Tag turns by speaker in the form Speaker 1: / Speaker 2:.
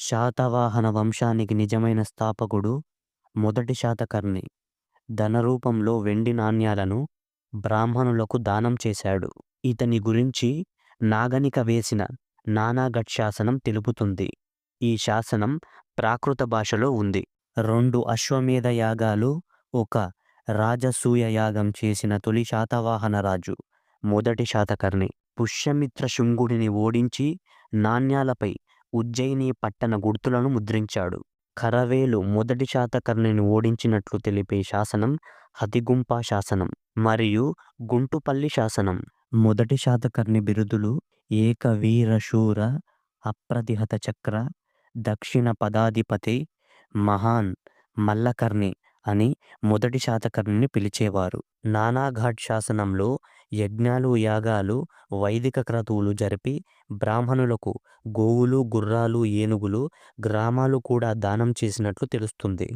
Speaker 1: శాతవాహన వంశానికి నిజమైన స్థాపకుడు మొదటి శాతకర్ణి. ధనరూపంలో వెండి నాణ్యాలను బ్రాహ్మణులకు దానం చేశాడు. ఇతని గురించి నాగనిక వేసిన నానాఘట్ శాసనం తెలుపుతుంది. ఈ శాసనం ప్రాకృత భాషలో ఉంది. రెండు అశ్వమేధ యాగాలు, ఒక రాజసూయ యాగం చేసిన తొలి శాతవాహన రాజు మొదటి శాతకర్ణి. పుష్యమిత్ర శుంగుడిని ఓడించి నాణ్యాలపై ఉజ్జయిని పట్టణ గుర్తులను ముద్రించాడు. ఖరవేలు మొదటి శాతకర్ణిని ఓడించినట్లు తెలిపే శాసనం హతిగుంప శాసనం మరియు గుంటుపల్లి శాసనం. మొదటి శాతకర్ణి బిరుదులు ఏకవీరశూర శూర అప్రతిహత చక్ర దక్షిణ పదాధిపతి మహాన్ మల్లకర్ణి అని మొదటి శాతకర్ణిని పిలిచేవారు. నానాఘాట్ శాసనంలో యజ్ఞాలు యాగాలు వైదిక క్రతువులు జరిపి బ్రాహ్మణులకు గోవులు గుర్రాలు ఏనుగులు గ్రామాలు కూడా దానం చేసినట్లు తెలుస్తుంది.